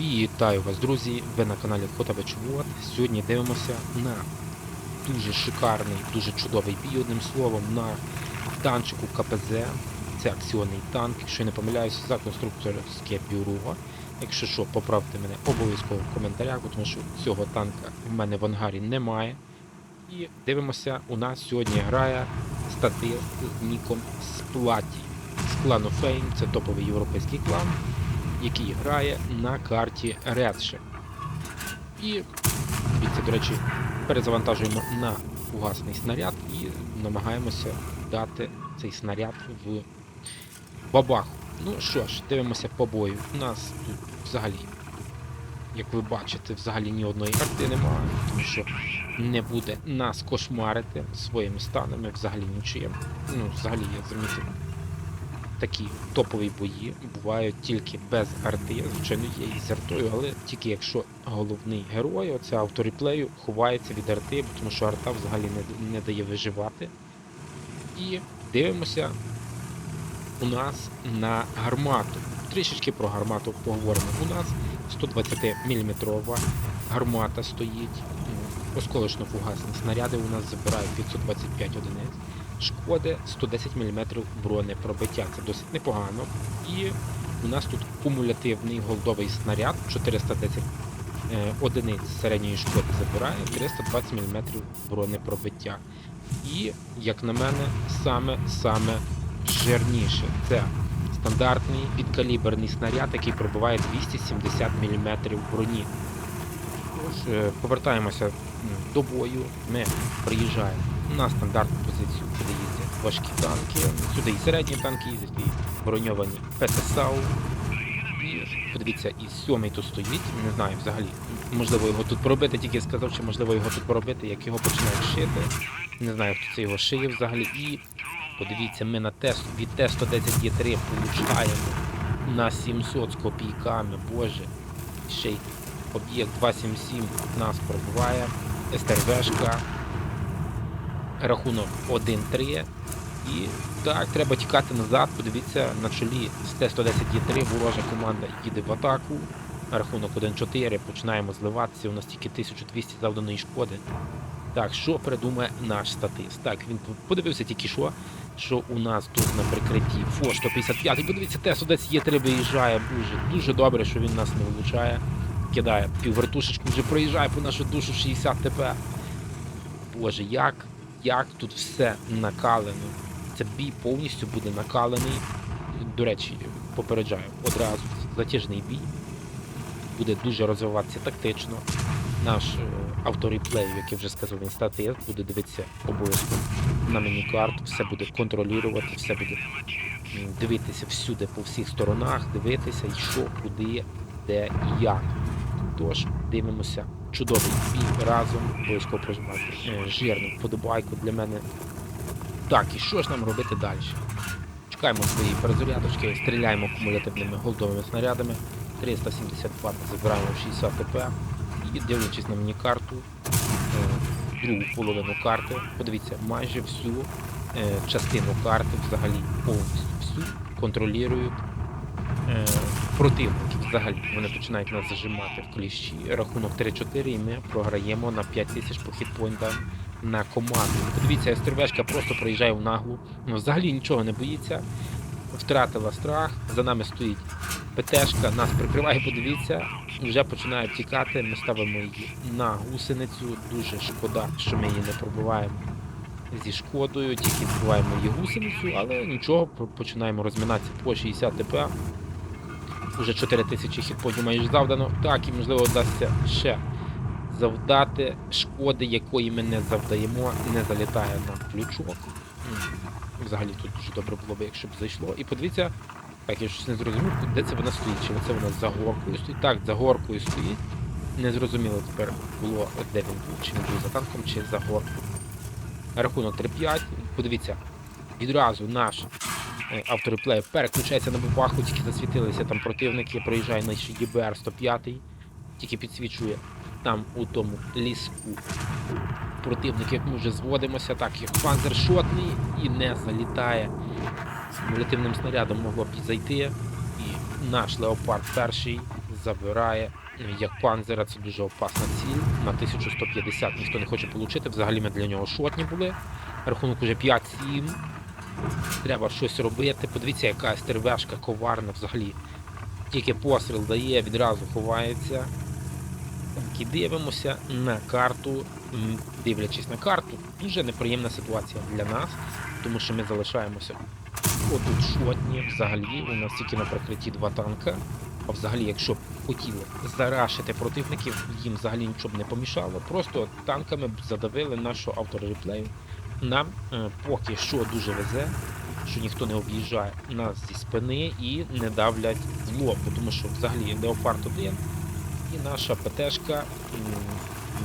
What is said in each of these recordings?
Вітаю вас, друзі! Ви на каналі Фотобечвод. Сьогодні дивимося на дуже шикарний, дуже чудовий бій, одним словом, на танчику КПЗ. Це акціонний танк, якщо я не помиляюся, за конструкторське бюро. Якщо що, поправте мене обов'язково в коментарях, тому що цього танка в мене в ангарі немає. І дивимося, у нас сьогодні грає статист з ніком Сплаті. З клану Фейм, це топовий європейський клан який грає на карті Редше. І дивіться, до речі, перезавантажуємо на угасний снаряд і намагаємося дати цей снаряд в бабаху. Ну що ж, дивимося по бою. У нас тут взагалі, як ви бачите, взагалі ні одної карти немає, тому що не буде нас кошмарити своїми станами, взагалі нічим. Ну, взагалі я замітив такі топові бої бувають тільки без арти. Звичайно, є і з артою, але тільки якщо головний герой, оце автореплею, ховається від арти, тому що арта взагалі не, не дає виживати. І дивимося у нас на гармату. Трішечки про гармату поговоримо. У нас 120 мм гармата стоїть. Осколочно фугасні снаряди у нас забирають 525 одиниць. Шкоди 110 мм бронепробиття. Це досить непогано. І у нас тут кумулятивний голдовий снаряд 410 е, одиниць середньої шкоди забирає, 320 мм бронепробиття. І, як на мене, саме-саме жирніше. Це стандартний підкаліберний снаряд, який пробиває 270 мм броні. Тож, е, повертаємося до бою. Ми приїжджаємо на стандартну позицію, куди їздять важкі танки. Сюди і середні танки їздять, і броньовані ПТСАУ. Подивіться, і сьомий тут стоїть. Не знаю взагалі. Можливо його тут поробити, тільки сказав, чи можливо його тут поробити, як його починають шити. Не знаю, хто це його шиє взагалі. І подивіться, ми на тест від Т-110 Є3 получаємо на 700 з копійками, боже. Ще й об'єкт 277 нас пробиває. СТРВшка. Рахунок 1-3. І так, треба тікати назад. Подивіться, на чолі з Т-110 Є3 ворожа команда їде в атаку. Рахунок 1-4. Починаємо зливатися. У нас тільки 1200 завданої шкоди. Так, що придумає наш статист? Так, він подивився тільки що, що у нас тут на прикритті ФО 155. І подивіться, Т-110 Є3 виїжджає дуже, дуже добре, що він нас не влучає. Кидає піввертушечку, вже проїжджає по нашу душу 60 ТП. Боже, як, як тут все накалено. Це бій повністю буде накалений. До речі, попереджаю, одразу затяжний бій. Буде дуже розвиватися тактично. Наш е, автореплей, як я вже сказав, він статист, буде дивитися обов'язково на міні-карту, все буде контролювати, все буде дивитися всюди по всіх сторонах, дивитися, і що, куди, де і як. Тож дивимося чудовий бій разом, обов'язково прожимати е, жирну вподобайку для мене. Так, і що ж нам робити далі? Чекаємо свої перезарядочки, стріляємо кумулятивними голдовими снарядами. 370 Вт забираємо 60 ТП і дивлячись на міні-карту, е, другу половину карти, подивіться, майже всю е, частину карти взагалі повністю всю контролюють е, противники. Взагалі вони починають нас зажимати в кліщі. Рахунок 3-4 і ми програємо на 5 тисяч по хітпойнтам на команду. Подивіться, стрівешка просто проїжджає в наглу. Ну, взагалі нічого не боїться. Втратила страх, за нами стоїть ПТшка, нас прикриває, подивіться, вже починають тікати. Ми ставимо її на гусеницю. Дуже шкода, що ми її не пробиваємо зі шкодою, тільки збиваємо її гусеницю, але нічого, починаємо розминатися по 60 ТП. Уже 4000 хітпотів майже завдано. Так, і можливо вдасться ще завдати шкоди, якої ми не завдаємо, не залітає нам ключок. Взагалі тут дуже добре було б, якщо б зайшло. І подивіться, так, я щось не зрозумів, де це вона стоїть. Чи це вона за горкою стоїть? Так, за горкою стоїть. Не зрозуміло тепер було, де він був, чи він був за танком, чи за горкою. Рахунок 3-5. Подивіться, відразу наш автореплей переключається на бабаху, тільки засвітилися там противники, проїжджає наш ЄБР 105, тільки підсвічує там у тому ліску. Противник, як ми вже зводимося, так як панзер шотний і не залітає. Кумулятивним снарядом могло б зайти. І наш леопард перший забирає як панзера, це дуже опасна ціль. На 1150 ніхто не хоче отримати. Взагалі ми для нього шотні були. Рахунок уже 5-7. Треба щось робити. Подивіться, яка стервешка коварна взагалі. Тільки постріл дає, відразу ховається. Так, і дивимося на карту. Дивлячись на карту, дуже неприємна ситуація для нас, тому що ми залишаємося отут шотні. Взагалі, у нас тільки на прикритті два танка. А взагалі, якщо б хотіли зарашити противників, їм взагалі нічого б не помішало. Просто танками б задавили нашу автореплею. Нам е, поки що дуже везе, що ніхто не об'їжджає нас зі спини і не давлять в лоб, тому що взагалі Леопард 1 і наша ПТшка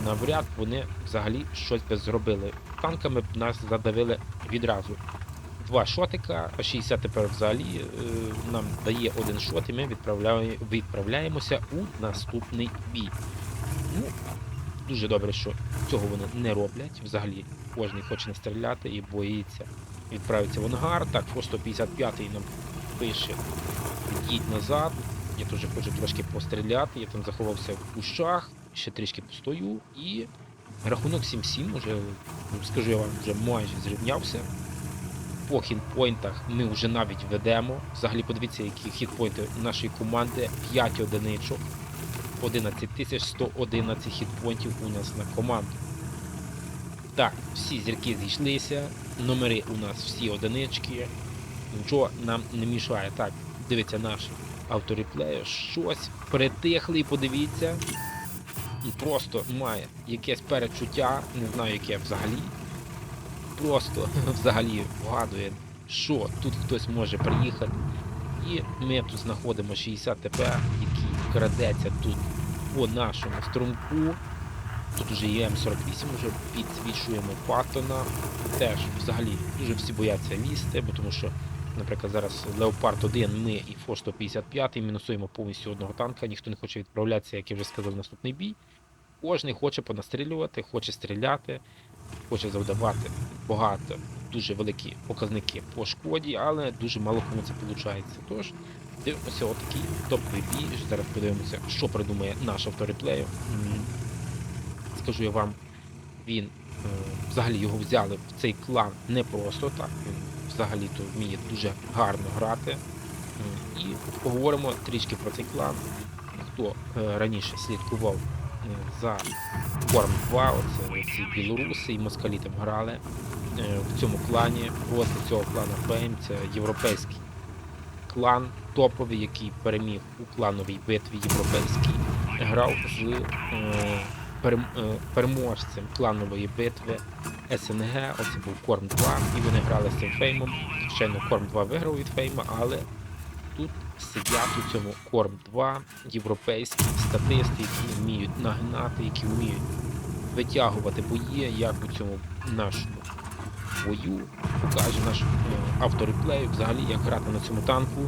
навряд вони взагалі щось би зробили. Танками б нас задавили відразу. Два шотика, а 60 тепер взагалі е, нам дає один шот, і ми відправляє, відправляємося у наступний бій. Ну, дуже добре, що цього вони не роблять. Взагалі, кожен хоче не стріляти і боїться відправитися в ангар. Так, просто 55-й нам пише їдь назад. Я теж хочу трошки постріляти, я там заховався в кущах, ще трішки постою і рахунок 7-7 уже, ну, скажу я вам, вже майже зрівнявся. По хітпойнтах ми вже навіть ведемо. Взагалі подивіться, які хітпойнти нашої команди. 5 одиничок. 11 111 хітпойнтів у нас на команду. Так, всі зірки зійшлися. Номери у нас всі одинички. Нічого нам не мішає. Так, дивіться наш автореплеєр. Щось притихлий, подивіться. Просто має якесь перечуття, не знаю яке взагалі. Просто взагалі вгадує, що тут хтось може приїхати. І ми тут знаходимо 60 ТП, який крадеться тут по нашому струмку. Тут уже є М48, вже підсвічуємо Паттона. Теж взагалі дуже всі бояться лізти, бо тому що, наприклад, зараз Леопард 1, ми і Фо 155 мінусуємо повністю одного танка, ніхто не хоче відправлятися, як я вже сказав, в наступний бій. Кожний хоче понастрілювати, хоче стріляти, хоче завдавати багато, дуже великі показники по шкоді, але дуже мало кому це виходить. Тож, дивимося отакий топовий бій. Зараз подивимося, що придумає наш автореплею. Скажу я вам, він е, взагалі його взяли в цей клан не просто так. Він взагалі то вміє дуже гарно грати. І поговоримо трішки про цей клан. Хто е, раніше слідкував е, за Форм 2, оце ці білоруси і москалі там грали е, в цьому клані. Проти цього клана Фейм це європейський клан топовий, який переміг у клановій битві європейській. Грав з е, е, переможцем кланової битви СНГ. Оце був Корм 2, і вони грали з цим феймом. Звичайно, Корм 2 виграв від фейма, але тут сидять у цьому Корм 2 європейські статисти, які вміють нагнати, які вміють витягувати бої, як у цьому нашому бою покаже наш е, автореплей, взагалі як грати на цьому танку.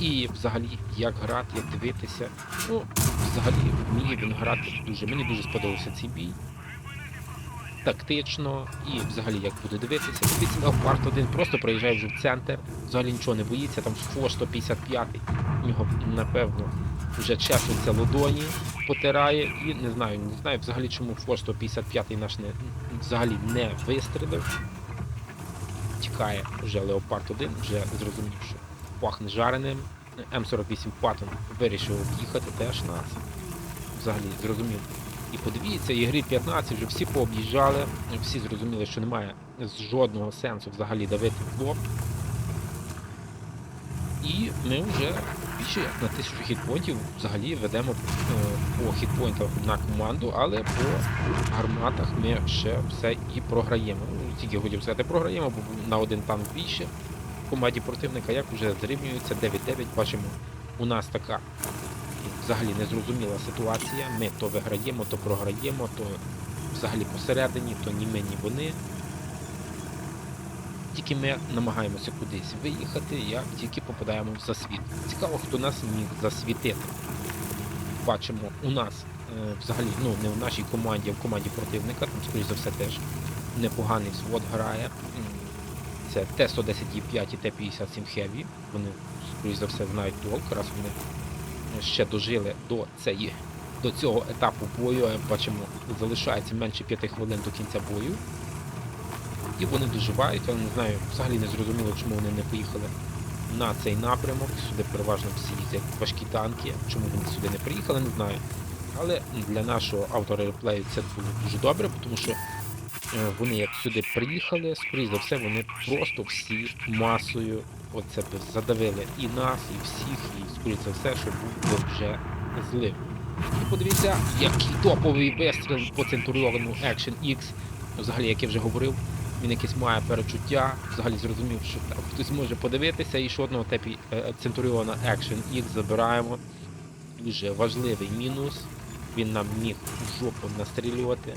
І взагалі як грати, як дивитися. Ну, взагалі вміє він грати дуже. Мені дуже сподобався цей бій. Тактично і взагалі як буде дивитися. Дивіться, Леопард 1 просто приїжджає вже в центр, взагалі нічого не боїться, там Фо 155 у нього, напевно, вже чешуться ладоні, потирає і не знаю, не знаю взагалі чому Фо 155 наш не, взагалі не вистрілив. Тікає вже Леопард 1, вже зрозумів, що пахне жареним. М48 Паттон вирішив об'їхати теж нас. Взагалі зрозумів. І подивіться, ігри 15 вже всі пооб'їжджали, всі зрозуміли, що немає жодного сенсу взагалі давити в лоб. І ми вже більше як на тисячу хітпоінтів взагалі ведемо е, по хітпоінтах на команду, але по гарматах ми ще все і програємо. Ну, тільки хотів сказати, програємо, бо на один танк більше команді противника, як вже зрівнюється 9-9, бачимо, у нас така взагалі незрозуміла ситуація. Ми то виграємо, то програємо, то взагалі посередині, то ні ми, ні вони. Тільки ми намагаємося кудись виїхати, як тільки попадаємо в засвіт. Цікаво, хто нас міг засвітити. Бачимо, у нас е, взагалі ну, не в нашій команді, а в команді противника, там, скоріш за все, теж непоганий взвод грає. Це Т-110Е5 і Т-57 Heavy. Вони, скоріш за все, знають толк, раз вони ще дожили до цієї до цього етапу бою. Бачимо, залишається менше 5 хвилин до кінця бою. І вони доживають, але не знаю, взагалі не зрозуміло, чому вони не поїхали на цей напрямок. Сюди переважно всі їздять важкі танки. Чому вони сюди не приїхали, не знаю. Але для нашого автора реплею це було дуже добре, тому що вони як сюди приїхали, скоріш за все, вони просто всі масою оце задавили і нас, і всіх, і скоріш за все, що був вже злив. І подивіться, який топовий вистріл по центуріону Action X. Взагалі, як я вже говорив, він якесь має перечуття, взагалі зрозумів, що там хтось може подивитися, і ще одного тепі е, Центуріона Action X забираємо. Дуже важливий мінус. Він нам міг у жопу настрілювати.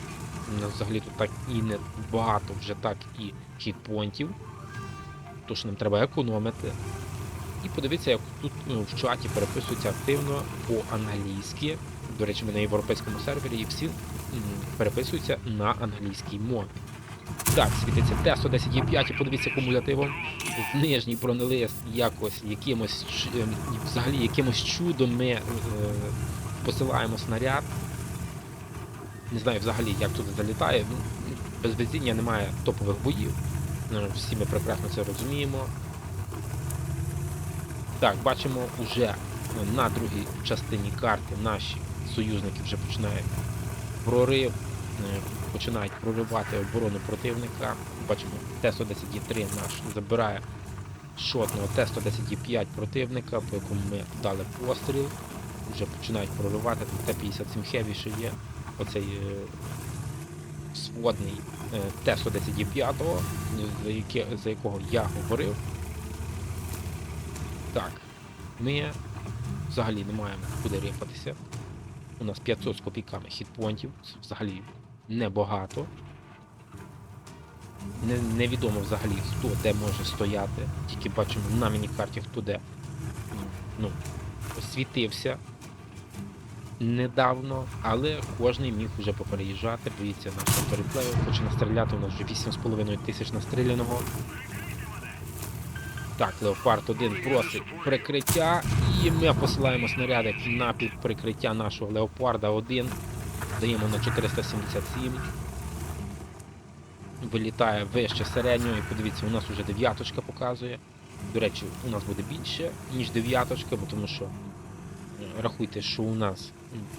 Нас взагалі тут так і не багато вже так і хітпонтів. Тож нам треба економити. І подивіться, як тут ну, в чаті переписуються активно по-англійськи. До речі, ми на європейському сервері і всі переписуються на англійській мові. Так, світиться Т-110Е5 і подивіться кумулятивом. Нижній бронелист якось якимось ем, взагалі якимось чудом ми е, посилаємо снаряд. Не знаю взагалі, як туди залітає. Ну, Без везіння немає топових боїв. Ну, Всі ми прекрасно це розуміємо. Так, бачимо уже на другій частині карти наші союзники вже починають прорив, е, починають проривати оборону противника. Бачимо, Т-110Е3 наш забирає шотного Т-110Е5 противника, по якому ми дали постріл. Вже починають проривати, тут Т-57 Heavy ще є. Оцей е, сводний е, Т-110Е5, за, якого я говорив. Так, ми взагалі не маємо куди рипатися. У нас 500 з копійками хітпонтів, це взагалі небагато. Не, невідомо взагалі хто де може стояти. Тільки бачимо на міні-карті хто де ну, світився недавно, але кожний міг вже попереїжджати. Боїться нашого переплею, хоче настріляти, у нас вже 8,5 тисяч настріляного. Так, Леопард 1 просить прикриття, і ми посилаємо снаряди на під прикриття нашого Леопарда 1. Даємо на 477. Вилітає вище середнього, і подивіться, у нас вже дев'яточка показує. До речі, у нас буде більше, ніж дев'яточка, бо тому що рахуйте, що у нас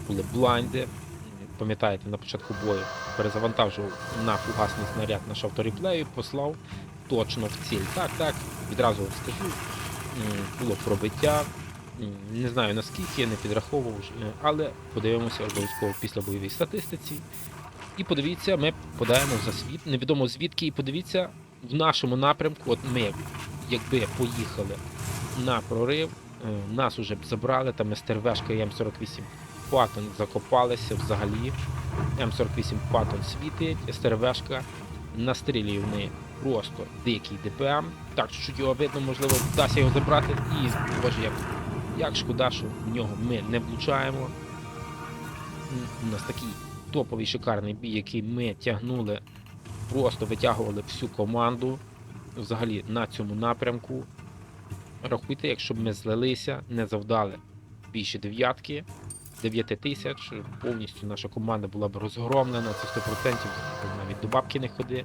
були блайнди. Пам'ятаєте, на початку бою перезавантажував на фугасний снаряд наш автореплею, послав точно в ціль. Так, так, відразу вам скажу. Було пробиття. Не знаю наскільки, я не підраховував, але подивимося обов'язково після бойовій статистиці. І подивіться, ми подаємо за світ, невідомо звідки, і подивіться, в нашому напрямку, от ми якби поїхали на прорив, нас уже забрали, там СТРВшка і М48 Паттон закопалися взагалі. М48 Паттон світить, СТРВшка настрілює в неї просто дикий ДПМ. Так, чуть його видно, можливо, вдасться його забрати. І боже, як, як шкода, що в нього ми не влучаємо. У нас такий топовий шикарний бій, який ми тягнули, просто витягували всю команду взагалі на цьому напрямку. Рахуйте, якщо б ми злилися, не завдали більше дев'ятки, 9 тисяч, повністю наша команда була б розгромлена, це 100%, навіть до бабки не ходи.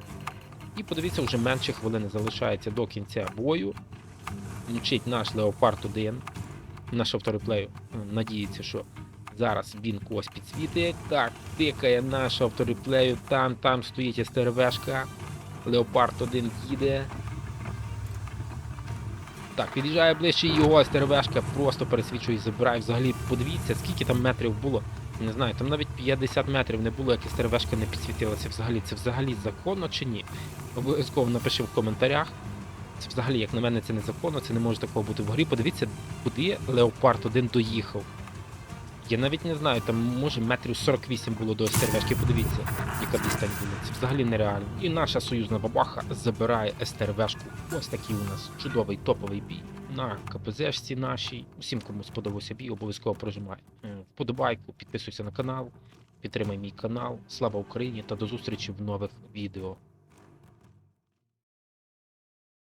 І подивіться, вже менше хвилини залишається до кінця бою. Мчить наш Леопард 1. Наш автореплей е, надіється, що зараз він когось підсвітить. Так, тикає наш автореплею, там, там стоїть СТРВшка. Леопард 1 їде. Так, під'їжджає ближче і його СТРВшка просто пересвічує і забирає. Взагалі, подивіться, скільки там метрів було. Не знаю, там навіть 50 метрів не було, як СТРВшка не підсвітилася взагалі. Це взагалі законно чи ні? Обов'язково напиши в коментарях. Це взагалі, як на мене, це незаконно, це не може такого бути в грі. Подивіться, куди Леопард 1 доїхав. Я навіть не знаю, там може метрів 48 було до СТРВшки, подивіться, яка відстань була. Це взагалі нереально. І наша союзна бабаха забирає СТРВшку. Ось такий у нас чудовий топовий бій. На КПЗшці нашій. Усім, кому сподобався бій, обов'язково прожимай е, вподобайку, підписуйся на канал, підтримай мій канал. Слава Україні та до зустрічі в нових відео.